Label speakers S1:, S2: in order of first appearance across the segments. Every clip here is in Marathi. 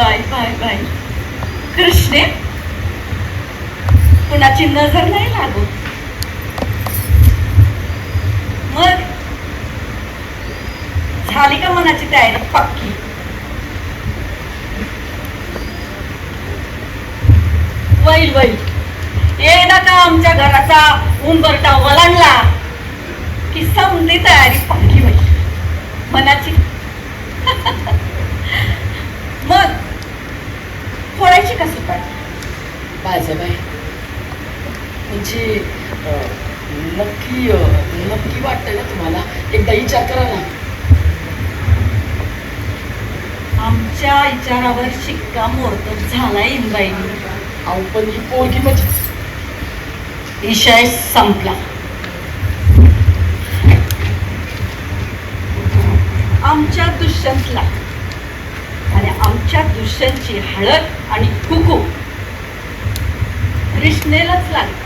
S1: Bye bye bye. कृष्णे कुणाची नजर नाही लागू. मग झाली का मनाची तयारी? पक्की. Well well. एकदा का आमच्या घराचा उंबरटा वलांडला की समधी तयारी पक्की होईल. मनाची. मग फोडायची का सुपारी
S2: बाजाबाई म्हणजे नक्की नक्की वाटतंय ना तुम्हाला? एकदा विचार करा ना.
S1: आमच्या विचारावर शिक्का मोर्तब झाला इंद्रायणी.
S2: अहो पण ही पोरगी म्हणजे
S1: विषय संपला. आमच्या दुष्यंतला. आणि आमच्या दुष्यंतची हळद आणि कुकू. कृष्णेलाच लागली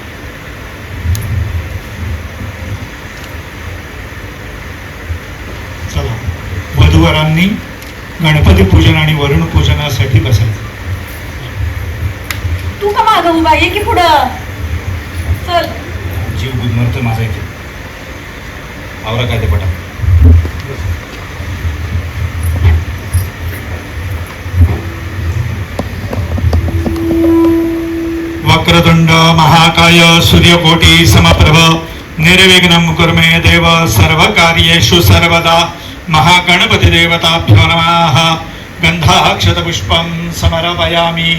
S3: चला वधूवरांनी गणपती पूजन आणि वरुण पूजनासाठी बसायचं.
S1: तू का मागं उभा ये की पुढं. चल.
S3: जीव गुदमरतो माझा इथे. आवरा काय ते पटा वक्रतुंड महाकाय सूर्यकोटी समप्रभ। निर्विघ्नं कुर्मे देव सर्वकार्येषु सर्वदा। महागणपतिदेवताभ्यो नमः। गन्धाक्षतपुष्पं समर्पयामि।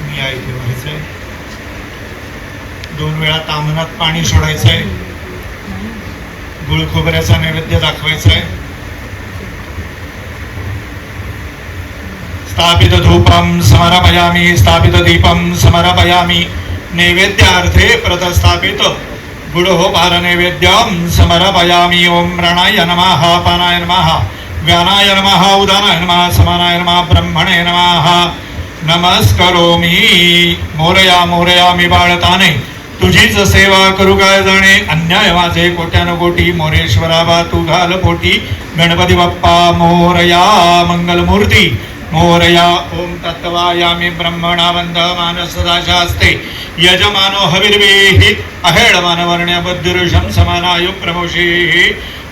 S3: मी आहे दोन वेळा तामनात पाणी सोडायचंय गुळ खोबऱ्याचा नैवेद्य दाखवायचा आहे. स्थापित धूपं समर्पयामि स्थापित दीपम समर्पयामि। नैवेद्यार्थे प्रतस्थापित। गुडहोपार नैवेद्यम समर्पयामि। ॐ रणाय नमः पानाय नमः व्यानाय नमः उदानाय नमः समानाय नमः ब्रह्मणे नमः। नमस्करोमि। मोरया मोरयामि बाळताने तुझीच सेवा करू काय जाणे? अन्याय माझे कोट्यानुकोटी। मोरेश्वरा बा तू घाल पोटी गणपती बाप्पा मोरया मंगलमूर्ती। मोरया ओम तत्वायामी ब्रह्मणा वंद मानसदाशास्ते यजमानो हविर्वेहि अहेळमान वर्ण्य बुद्धिरुषम समानायु प्रमोषे।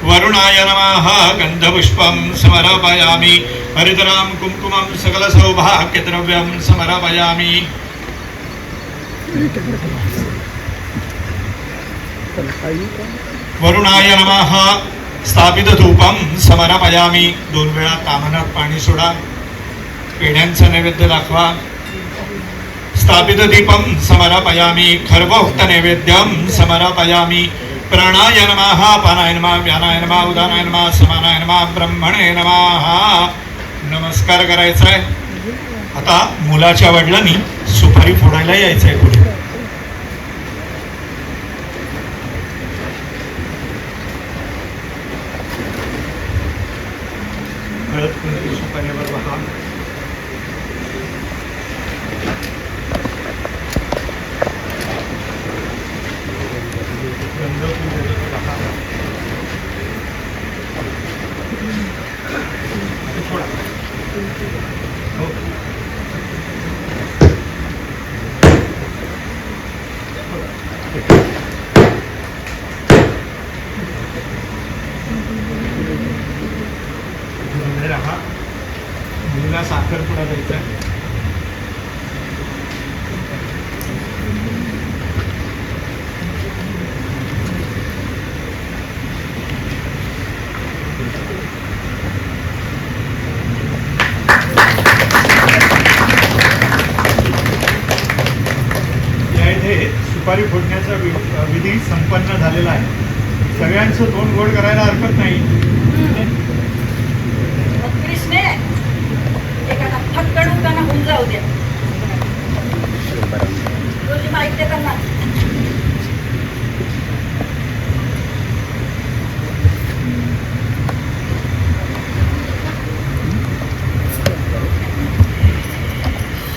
S3: वरुणाय नमः गंधपुष्पं समर्पयामि। हरितराम कुंकुमं सकल सौभाग्यद्रव्यं समर्पयामि। वरुणाय नमः स्थापित समर्पयामि। दोन वेळा कामनात पाणी सोडा। पेढ्यांचा नैवेद्य दाखवा. स्थापित दीपम समर्पयामि खर्वोक्त नैवेद्यम समर्पयामि. प्राणाय नमः पानाय नमः व्यानाय नमः उदानाय नमः समानाय नमः ब्रह्मणे नमः. नमस्कार करायचा आहे आता मुलाच्या वडिलांनी सुपारी फोडायला यायचं आहे पुढे. हळद कुंकू बहा गंध पूजेचं बहा. आता सोडा. हो. उभे राहा मुलीला साखरपुडा द्यायचा आहे या इथे सुपारी फोडण्याचा विधी संपन्न झालेला आहे. सगळ्यांचं दोन गोड करायला हरकत नाही.
S1: फक्कड होऊन जाऊ द्या माहिती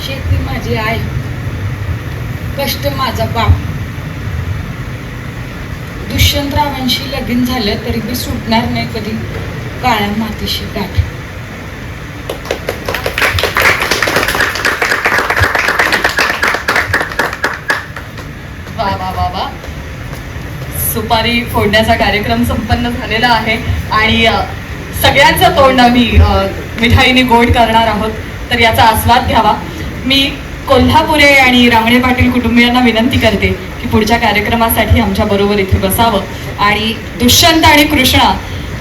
S2: शेती माझी आई. कष्ट माझा बाप.
S4: दुष्यंतरावांशी लगीन झालं तरी मी सुटणार नाही कधी. काळ्या मातीशी गाठ.
S5: वा वा वा वा. सुपारी फोडण्याचा कार्यक्रम संपन्न झालेला आहे. आणि सगळ्यांचं तोंड आम्ही मिठाईने गोड करणार आहोत. तर याचा आस्वाद घ्यावा. मी कोल्हापुरे आणि रांगणे पाटील कुटुंबियांना विनंती करते की पुढच्या कार्यक्रमासाठी आमच्या बरोबर इथे बसावं. आणि दुष्यंत आणि कृष्णा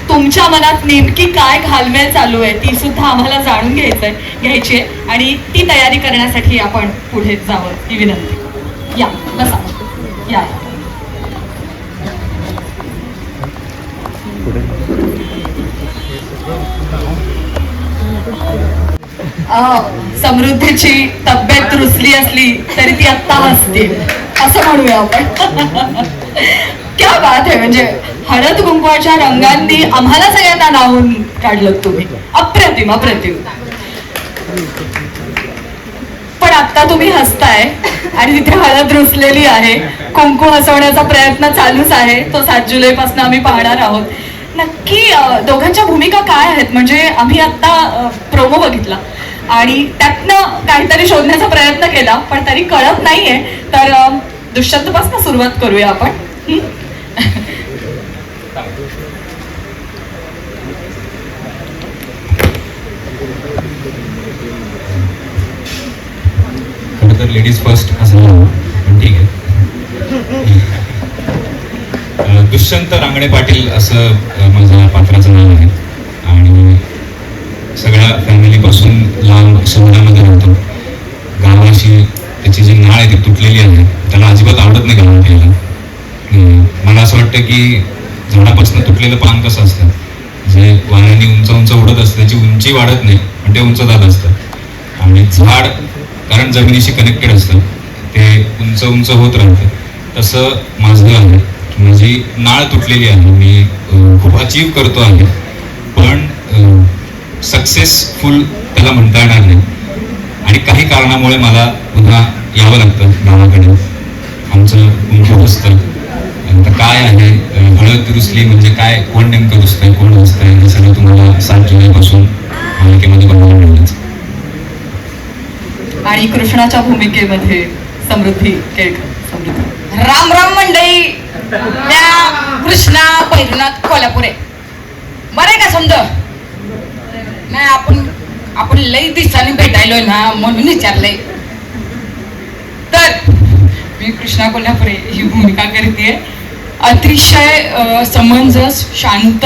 S5: तुमच्या मनात नेमकी काय घालमेल चालू आहे ती सुद्धा आम्हाला जाणून घ्यायचंय घ्यायची आहे आणि ती तयारी करण्यासाठी आपण पुढे जावं. ही विनंती. या बसा. या. अं, समृद्धीची तब्येत रुसली असली तरी ती आत्ता हसते. असं म्हणूया आपण. क्या बात आहे म्हणजे हळद कुंकवाच्या रंगांनी आम्हाला सगळ्यांना नावून काढलं तुम्ही. अप्रतिम अप्रतिम. पण आता तुम्ही हसताय आणि तिथे हळद रुसलेली आहे. कुंकू हसवण्याचा प्रयत्न चालूच आहे. तो सात जुलै पासून आम्ही पाहणार आहोत. नक्की दोघांच्या भूमिका काय आहेत? म्हणजे आम्ही आता प्रोमो बघितला. आणि त्यातनं काहीतरी शोधण्याचा प्रयत्न केला पण तरी कळत नाहीये. तर दुष्यंतपासून सुरुवात करूया आपण.
S6: खरं तर लेडीज फर्स्ट असं ठीक आहे. दुष्यंत रांगणे पाटील असं माझ्या पात्राचं नाव आहे. आणि सगळ्या फॅमिली लांब शहरामध्ये राहतो गावाशी त्याची जी नाळ आहे ती तुटलेली आहे. त्याला अजिबात आवडत नाही गावात यायला मला असं वाटतं की झाडापासून तुटलेलं पान कसं असतं? जे वाऱ्याने उंच उंच उडत असतं त्याची उंची वाढत नाही पण ते उंच जात असतं. आणि झाड कारण जमिनीशी कनेक्टेड असतं ते उंच उंच होत राहतं. तसं माझं आहे. माझी नाळ तुटलेली आहे. मी खूप अचीव करतो आहे. पण सक्सेसफुल त्याला म्हणता येणार नाही. आणि काही कारणामुळे मला पुन्हा यावं लागतं गावाकडे. आमचं कुंकू असतं आता काय आहे? हळद रुसली म्हणजे काय? कोण नेमकं रुसतंय कोण रुसतंय हे सगळं तुम्हाला सात जुलैपासून भूमिकेमध्ये बघायला मिळेल
S5: आणि कृष्णाच्या भूमिकेमध्ये समृद्धी केळकर. समृद्धी.
S4: राम राम मंडळी. त्या कृष्णा पैरनाथ कोल्हापुरे. बरं आहे का समजा नाही आपण आपण लई दिवसांनी भेटायलोय ना म्हणून विचारलंय. तर मी कृष्णा कोल्हापुरे ही भूमिका करते अतिशय समंजस शांत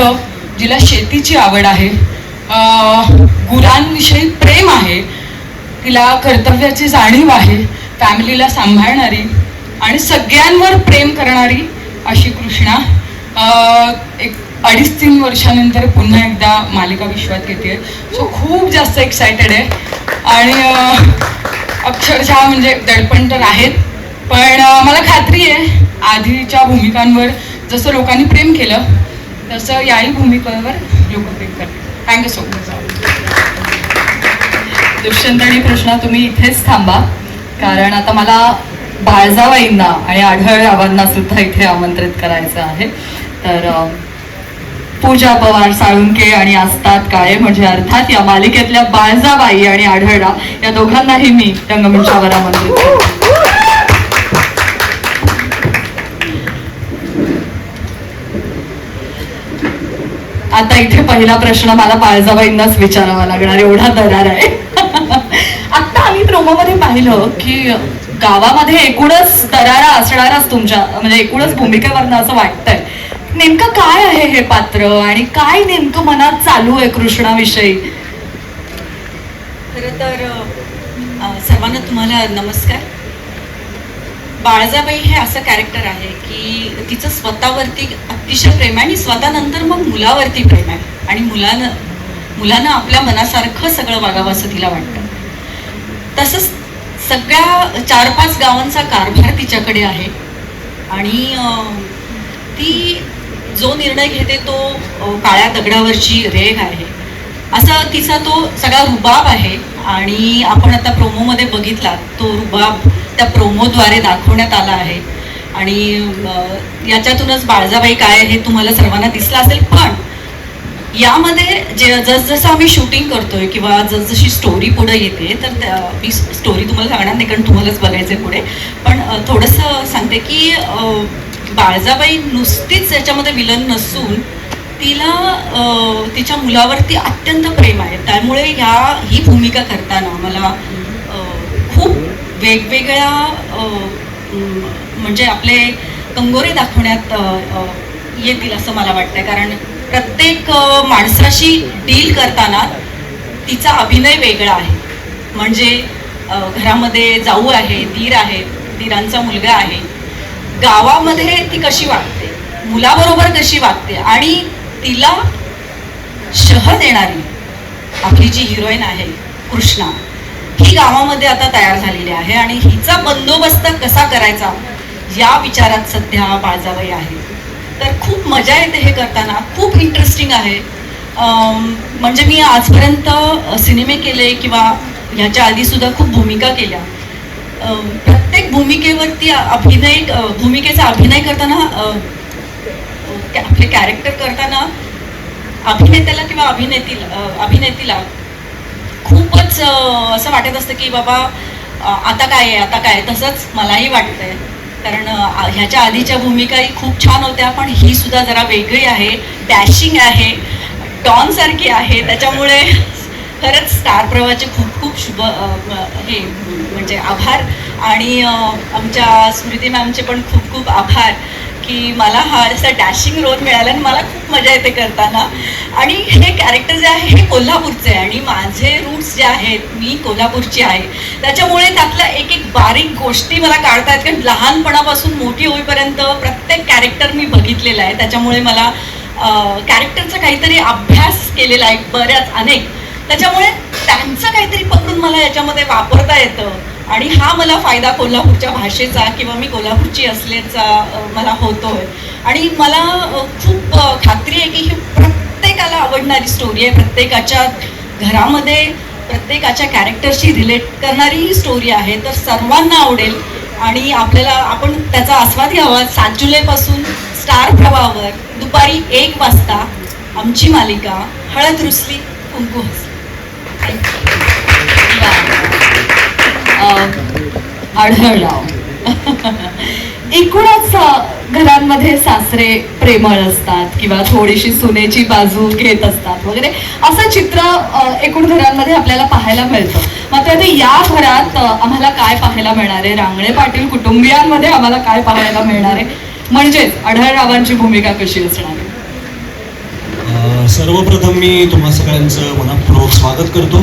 S4: जिला शेतीची आवड आहे. गुरांविषयी प्रेम आहे. तिला कर्तव्याची जाणीव आहे. फॅमिलीला सांभाळणारी आणि सगळ्यांवर प्रेम करणारी अशी कृष्णा. एक अडीच तीन वर्षानंतर पुन्हा एकदा मालिका विश्वात येते सो खूप जास्त एक्सायटेड आहे. आणि अक्षरशः म्हणजे दडपण तर आहेत. पण मला खात्री आहे आधीच्या भूमिकांवर जसं लोकांनी प्रेम केलं तसं याही भूमिकेवर लोक प्रेम करतील. थँक्यू सो मच
S5: दुष्यंत आणि कृष्णा तुम्ही इथेच थांबा. कारण आता मला बाळजाबाईंना आणि आढळ रावांना सुद्धा इथे आमंत्रित करायचं आहे. तर पूजा पवार साळुंके आणि आस्तात काळे म्हणजे अर्थात या मालिकेतल्या बाळजाबाई आणि आढळडा या दोघांनाही मी रंगमंचावर आमंत्रित आता इथे पहिला प्रश्न मला बाळजाबाईंनाच विचारावा लागणार एवढा दरार आहे. आता आम्ही प्रोमोमध्ये पाहिलं की गावामध्ये एकूणच दरारा असणारच तुमच्या म्हणजे एकूणच भूमिकेवरनं असं वाटतंय. नेमकं काय आहे हे पात्र? आणि काय नेमकं मनात चालू आहे कृष्णाविषयी?
S1: खरं तर सर्वांना तुम्हाला नमस्कार. बाळजाबाई हे असं कॅरेक्टर आहे की तिचं स्वतःवरती अतिशय प्रेम आहे आणि स्वतःनंतर मग मुलावरती प्रेम आहे. आणि मुलानं मुलानं आपल्या मनासारखं सगळं वागावं असं तिला वाटतं. तसंच सगळ्या चार पाच गावांचा कारभार तिच्याकडे आहे. आणि ती जो निर्णय घेते तो काळ्या दगडावरची रेघ आहे. असं तिचा तो सगळा रुबाब आहे आणि आपण आता प्रोमोमध्ये बघितला तो रुबाब त्या प्रोमोद्वारे दाखवण्यात आला आहे. आणि याच्यातूनच बाळजाबाई काय आहे हे तुम्हाला सर्वांना दिसलं असेल पण यामध्ये जे जसजसं आम्ही शूटिंग करतोय किंवा जसजशी स्टोरी पुढे येते तर त्या- मी स्टोरी तुम्हाला सांगणार नाही कारण तुम्हालाच बघायचं आहे पुढे. पण थोडंसं सांगते की बाळजाबाई नुसतीच याच्यामध्ये विलन नसून तिला तिच्या मुलावरती अत्यंत प्रेम आहे. त्यामुळे ह्या ही भूमिका करताना मला खूप वेगवेगळ्या म्हणजे आपले कंगोरे दाखवण्यात येतील असं मला वाटतंय. कारण प्रत्येक माणसाशी डील करताना तिचा अभिनय वेगळा आहे. म्हणजे घरामध्ये जाऊ आहे धीर आहे धीरांचा मुलगा आहे. गावामध्ये ती कशी वागते? मुलाबरोबर कशी वागते? आणि तिला शह देणारी आपली जी हिरोईन आहे कृष्णा ही गावामध्ये आता तयार झालेली आहे आणि हिचा बंदोबस्त कसा करायचा या विचारात सध्या बाळजाबाई आहे तर खूप मजा येते हे करताना. खूप इंटरेस्टिंग आहे. म्हणजे मी आजपर्यंत सिनेमे केले किंवा ह्याच्या आधीसुद्धा खूप भूमिका केल्या. प्रत्येक भूमिकेवरती अभिनय भूमिकेचा अभिनय करताना आपले कॅरेक्टर करताना अभिनेत्याला किंवा अभिनेतील अभिनेतीला खूपच असं वाटत असतं की बाबा आता काय आहे आता काय तसंच मलाही वाटतंय. कारण ह्याच्या आधीच्या भूमिकाही खूप छान होत्या पण ही सुद्धा जरा वेगळी आहे डॅशिंग आहे टॉन सारखी आहे त्याच्यामुळे खरंच स्टार प्रवाहाचे खूप खूप शुभ हे म्हणजे आभार. आणि आमच्या स्मृती मॅमचे पण खूप खूप आभार की मला हा असा डॅशिंग रोल मिळाला आणि मला खूप मजा येते करताना. आणि हे कॅरेक्टर जे आहे हे कोल्हापूरचे आहे आणि माझे रूट्स जे आहेत मी कोल्हापूरची आहे. त्याच्यामुळे त्यातल्या एक एक बारीक गोष्टी मला काढता येत कारण लहानपणापासून मोठी होईपर्यंत प्रत्येक कॅरेक्टर मी बघितलेलं आहे. त्याच्यामुळे मला कॅरेक्टरचा काहीतरी अभ्यास केलेला आहे बऱ्याच अनेक. त्याच्यामुळे त्यांचं काहीतरी पकडून मला याच्यामध्ये वापरता येतं. आणि हा मला फायदा कोल्हापूरच्या भाषेचा किंवा मी कोल्हापूरची असल्याचा मला होतोय. आणि मला खूप खात्री आहे की ही प्रत्येकाला आवडणारी स्टोरी आहे. प्रत्येकाच्या घरामध्ये प्रत्येकाच्या कॅरेक्टरशी रिलेट करणारी ही स्टोरी आहे. तर सर्वांना आवडेल. आणि आपल्याला आपण त्याचा आस्वाद घ्यावा. सात जुलैपासून स्टार प्रवावर दुपारी एक वाजता आमची मालिका हळद रुसली कुंकू हसली.
S5: आढळराव एकूणच घरांमध्ये सासरे प्रेमळ असतात किंवा थोडीशी सुनेची बाजू घेत असतात वगैरे असं चित्र एकूण घरांमध्ये आपल्याला पाहायला मिळतं. मात्र आता या घरात आम्हाला काय पाहायला मिळणार आहे? रांगणे पाटील कुटुंबियांमध्ये आम्हाला काय पाहायला मिळणार आहे? म्हणजेच आढळरावांची भूमिका कशी असणार आहे?
S7: सर्वप्रथम मी तुम्हा सगळ्यांचं मनपूर्वक स्वागत करतो.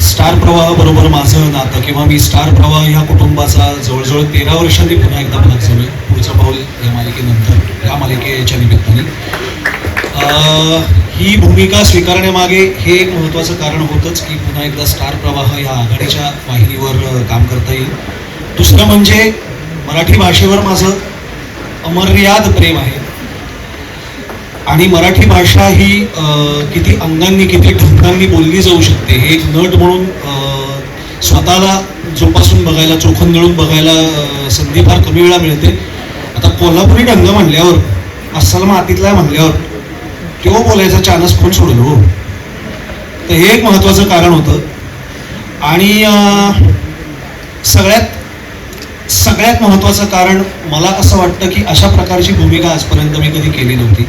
S7: स्टार प्रवाहाबरोबर माझं नातं किंवा मी स्टार प्रवाह ह्या कुटुंबाचा जवळजवळ तेरा वर्षांनी पुन्हा एकदा भाग झालोय. पुढचं पाऊल या मालिकेनंतर या मालिकेच्या निमित्ताने. ही भूमिका स्वीकारण्यामागे हे एक महत्त्वाचं कारण होतंच की पुन्हा एकदा स्टार प्रवाह या आघाडीच्या वाहिनीवर काम करता येईल. दुसरं म्हणजे मराठी भाषेवर माझं अमर्याद प्रेम आहे. आणि मराठी भाषा ही किती अंगांनी किती ढंगांनी बोलली जाऊ शकते हे एक नट म्हणून स्वतःला जोपासून बघायला चोखंदळून बघायला संधी फार कमी वेळा मिळते. आता कोल्हापुरी ढंग म्हणल्यावर अस्सल मातीतला म्हणल्यावर तो बोलायचा चानस कोण सोडल हो? तर हे एक महत्त्वाचं कारण होतं. आणि सगळ्यात सगळ्यात महत्त्वाचं कारण मला असं वाटतं की अशा प्रकारची भूमिका आजपर्यंत मी कधी केली नव्हती.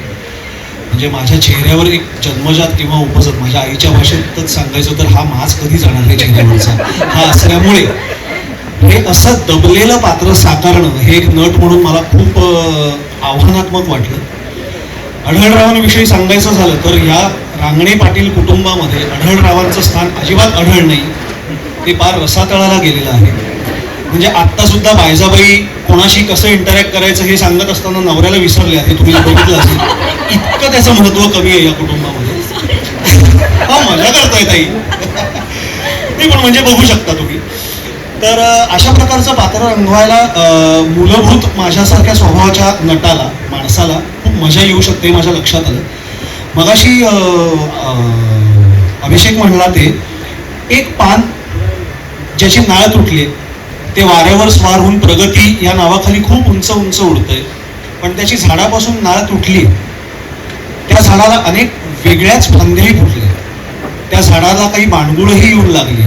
S7: म्हणजे माझ्या चेहऱ्यावर एक जन्मजात किंवा उपजत माझ्या आईच्या भाषेतच सांगायचं तर हा मास कधी जाणार नाही चेहऱ्यावरचा. हा असल्यामुळे हे असं दबलेलं पात्र साकारणं हे एक नट म्हणून मला खूप आव्हानात्मक वाटलं. आढळरावांविषयी सांगायचं झालं तर या रांगणे पाटील कुटुंबामध्ये आढळरावांचं स्थान अजिबात आढळ नाही. ते फार रसातळाला गेलेलं आहे. म्हणजे आत्ता सुद्धा बायजाबाई कोणाशी कसं इंटरॅक्ट करायचं हे सांगत असताना नवऱ्याला विसरले आहे तुम्ही बघितलं असेल. इतकं त्याचं महत्त्व कमी आहे या कुटुंबामध्ये. हा मजा करताय ताई. नाही पण म्हणजे बघू शकता तुम्ही. तर अशा प्रकारचं पात्र रंगवायला मूलभूत माझ्यासारख्या स्वभावाच्या नटाला माणसाला खूप मजा येऊ शकते माझ्या लक्षात आलं. मगाशी अभिषेक म्हणला ते एक पान ज्याची नाळ तुटली ते वाऱ्यावर स्वार होऊन प्रगती या नावाखाली खूप उंच उंच उडतंय. पण त्याची झाडापासून नाळ तुटली. त्या झाडाला अनेक वेगळ्याच फांद्याही फुटल्या त्या झाडाला काही बांडगुळंही येऊन लागली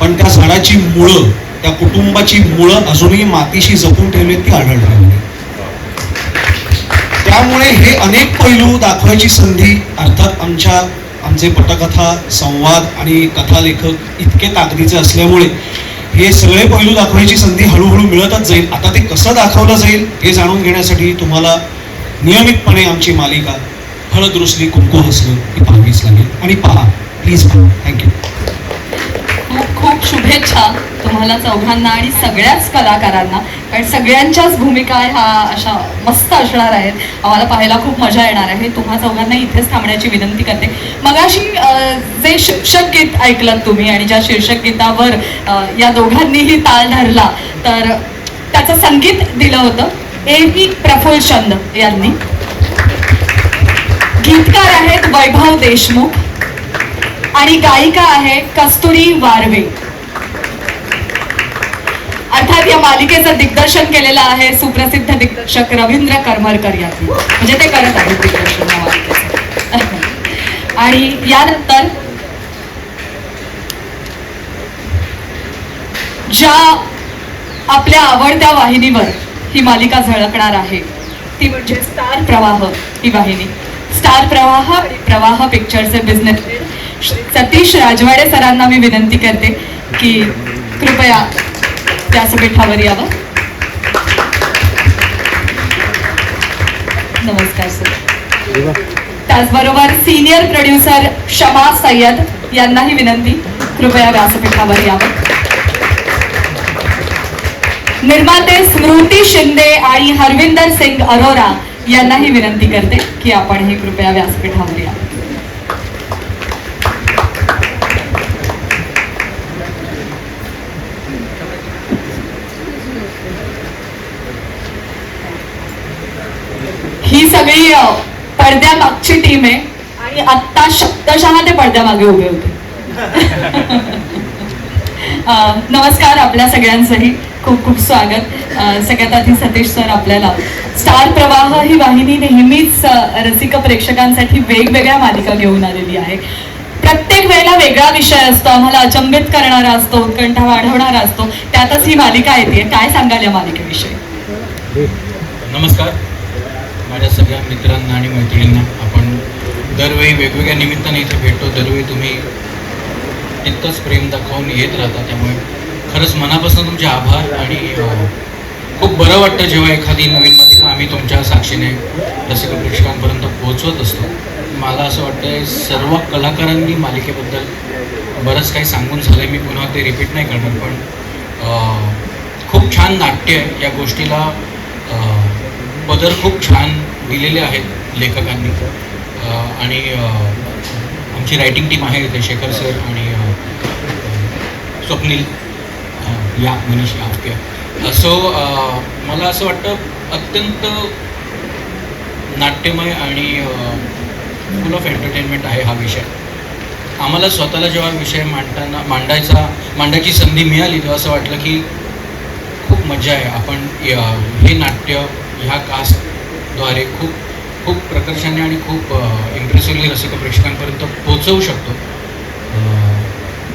S7: पण त्या झाडाची मुळं त्या कुटुंबाची मुळं अजूनही मातीशी जपून ठेवली ती आढळून राहिली त्यामुळे हे अनेक पैलू दाखवायची संधी अर्थात आमच्या आमचे पटकथा संवाद आणि कथालेखक इतके ताकदीचे असल्यामुळे हे सगळे पैलू दाखवायची संधी हळूहळू मिळतच जाईल. आता ते कसं दाखवलं जाईल हे जाणून घेण्यासाठी तुम्हाला नियमितपणे आमची मालिका हळद रुसली कुंकू हसलं ही पाहावीच लागेल. आणि पहा प्लीज पहा. थँक्यू
S5: शुभेच्छा तुम्हाला चौघांना आणि सगळ्याच कलाकारांना. कारण सगळ्यांच्याच भूमिका ह्या अशा मस्त असणार आहेत. आम्हाला पाहायला खूप मजा येणार आहे. तुम्हा चौघांना इथेच थांबण्याची विनंती करते. मगाशी जे शीर्षक गीत ऐकलं तुम्ही आणि ज्या शीर्षक गीतावर या दोघांनीही ताल धरला तर त्याचं संगीत दिलं होतं. ए व्ही प्रफुल्ल चंद यांनी. गीतकार आहेत वैभव देशमुख आणि गायिका आहे कस्तुरी वारवे. अर्थात या मालिकेचं दिग्दर्शन केलेलं आहे सुप्रसिद्ध दिग्दर्शक रवींद्र करमरकर यांनी म्हणजे ते करत आहेत दिग्दर्शन या मालिकेचं. आणि यानंतर ज्या आपल्या आवडत्या वाहिनीवर ही मालिका झळकणार आहे ती म्हणजे स्टार प्रवाह ही वाहिनी. स्टार प्रवाह आणि प्रवाह पिक्चरचे बिझनेस सतीश राजवाडे सरांना मी विनंती करते की कृपया व्यासपीठावर यावं नमस्कार सर त्याचबरोबर सिनियर प्रोड्युसर शमा सय्यद यांनाही विनंती. कृपया व्यासपीठावर यावं निर्माते स्मृती शिंदे आणि हरविंदर सिंग अरोरा यांनाही विनंती करते की आपण हे कृपया व्यासपीठावर या ही सगळी पडद्यामागची टीम आहे. आणि आत्ता शब्दशः ते पडद्यामागे उभे होते. नमस्कार आपल्या सगळ्यांचंही. खूप खूप स्वागत. सगळ्यात आधी सतीश सर आपल्याला. स्टार प्रवाह ही वाहिनी नेहमीच रसिक प्रेक्षकांसाठी वेगवेगळ्या मालिका घेऊन आलेली आहे. प्रत्येक वेळेला वेगळा विषय असतो. आम्हाला अचंबित करणारा असतो उत्कंठा वाढवणारा असतो. त्यातच ही मालिका येते. काय सांगाल या मालिकेविषयी?
S8: नमस्कार. माझ्या सगळ्या मित्रांना आणि मैत्रिणींना आपण दरवेळी वेगवेगळ्या निमित्ताने इथे भेटतो. दरवेळी तुम्ही तितकंच प्रेम दाखवून येत राहता. त्यामुळे खरंच मनापासून तुमचे आभार आणि खूप बरं वाटतं जेव्हा एखादी नवीन मालिका आम्ही तुमच्या साक्षीने रसिक प्रेक्षकांपर्यंत पोहोचवत असतो. मला असं वाटतं सर्व कलाकारांनी मालिकेबद्दल बरंच काही सांगून झालं मी पुन्हा ते रिपीट नाही करणार पण खूप छान नाट्य आहे या गोष्टीला पदर खूप छान दिलेले आहेत लेखकांनी. आणि आमची रायटिंग टीम आहे इथे शेखर सर आणि स्वप्नील या मनीष या सो मला असं वाटतं अत्यंत नाट्यमय आणि फुल ऑफ एंटरटेनमेंट आहे हा विषय. आम्हाला स्वतःला जेव्हा विषय मांडताना मांडायचा मांडायची संधी मिळाली तेव्हा असं वाटलं की खूप मजा आहे. आपण हे नाट्य ह्या कास्टद्वारे खूप खूप प्रकर्षाने आणि खूप इम्प्रेसिव्हली रसिक प्रेक्षकांपर्यंत पोहोचवू शकतो.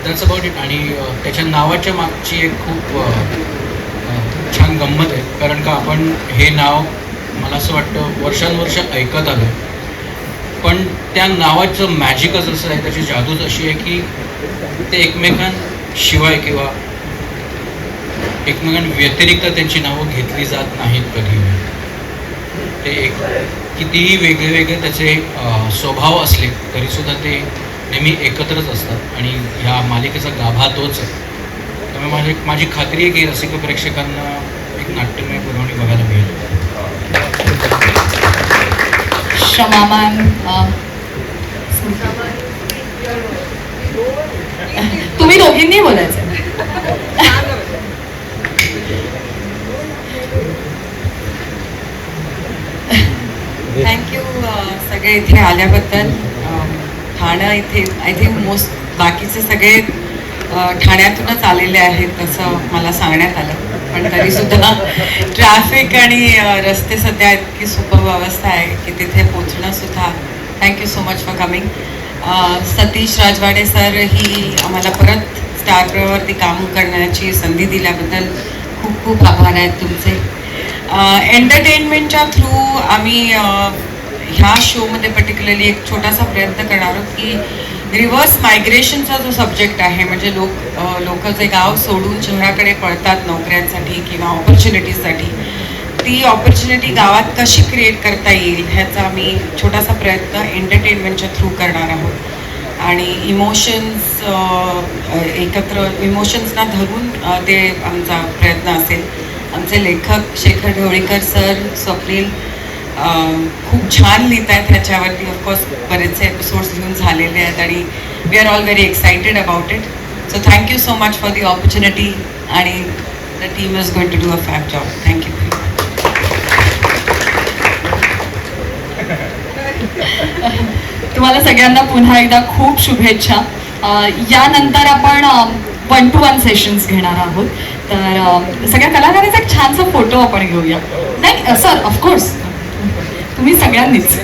S8: त्याच अबाउट इट आणि त्याच्या नावाच्या मागची एक खूप छान गंमत आहे. कारण का आपण हे नाव मला असं वाटतं वर्षानुवर्ष ऐकत आलो पण त्या नावाचं मॅजिकच असं आहे त्याची जादूच अशी आहे की ते एकमेकांशिवाय किंवा एकमेकांव्यतिरिक्त त्यांची नावं घेतली जात नाहीत कधी ते एक कितीही वेगळे वेगळे त्याचे स्वभाव असले तरीसुद्धा ते नेहमी एकत्रच असतात. आणि ह्या मालिकेचा गाभा तोच आहे. त्यामुळे माझी माझी खात्री आहे की रसिक प्रेक्षकांना एक नाट्यमय पुरवणी बघायला मिळेल.
S5: क्षमा तुम्ही दोघींनी बोलायचं.
S9: थँक्यू सगळे इथे आल्याबद्दल. ठाणं इथे आय थिंक मोस्ट बाकीचे सगळे अ, ठाण्यातूनच आलेले आहेत असं मला सांगण्यात आलं. पण तरी सुद्धा ट्रॅफिक आणि अ, रस्ते सध्या इतकी सुपर अवस्था आहे की तिथे पोचणं सुद्धा thank you so much for coming Satish Rajwade sir ही आम्हाला परत स्टार प्रवाहवरती काम करण्याची संधी दिल्याबद्दल खूप खूप आभार आहेत तुमचे. एंटरटेनमेंटच्या थ्रू आम्ही ह्या शोमध्ये पर्टिक्युलरली एक छोटासा प्रयत्न करणार आहोत की रिव्हर्स मायग्रेशनचा जो सब्जेक्ट आहे म्हणजे लोक लोक जे गाव सोडून शहराकडे पळतात नोकऱ्यांसाठी किंवा ऑपॉर्च्युनिटीजसाठी ती ऑपॉर्च्युनिटी गावात कशी क्रिएट करता येईल ह्याचा आम्ही छोटासा प्रयत्न एंटरटेनमेंटच्या थ्रू करणार आहोत. आणि इमोशन्स एकत्र इमोशन्सना धरून ते आमचा प्रयत्न असेल. आमचे लेखक शेखर ढवळीकर सर स्वप्नील खूप छान लिहित आहेत ह्याच्यावरती. ऑफकोर्स बरेचसे एपिसोड्स लिहून झालेले आहेत आणि we are all very excited about it so thank you so much for the opportunity आणि the team is going to do a fab job thank you
S5: तुम्हाला सगळ्यांना पुन्हा एकदा खूप शुभेच्छा. यानंतर आपण वन टू वन सेशन्स घेणार आहोत. तर सगळ्या कलाकारांचा एक छानसा फोटो आपण घेऊया नाही सर ऑफकोर्स तुम्ही सगळ्यांनीच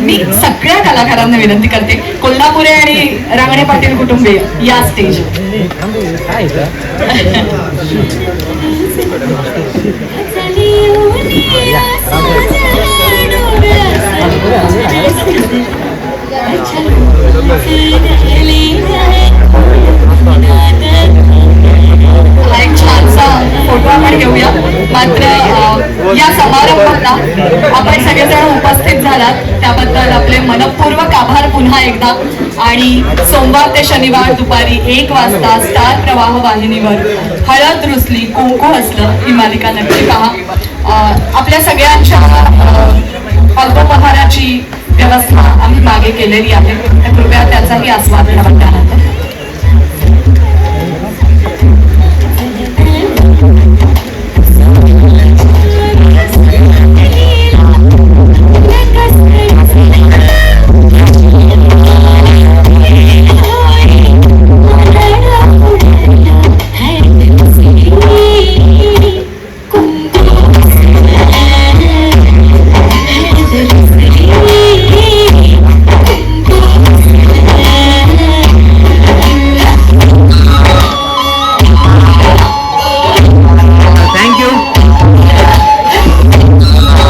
S5: मी सगळ्या कलाकारांना विनंती करते कोल्हापुरे आणि रांगणे पाटील कुटुंबीय या स्टेज हा एक छानसा फोटो आपण घेऊया. मात्र या समारंभाला आपण सगळेजण उपस्थित झालात. त्याबद्दल आपले मनपूर्वक आभार पुन्हा एकदा. आणि सोमवार ते शनिवार दुपारी एक वाजता स्टार प्रवाह वाहिनीवर हळद रुसली कुंकू हसलं ही मालिका नक्की पहा. आपल्या सगळ्यांच्या अल्पोपहाराची व्यवस्था आम्ही मागे केलेली आहे. तर कृपया त्याचाही आस्वाद घ्यावा त्यानंतर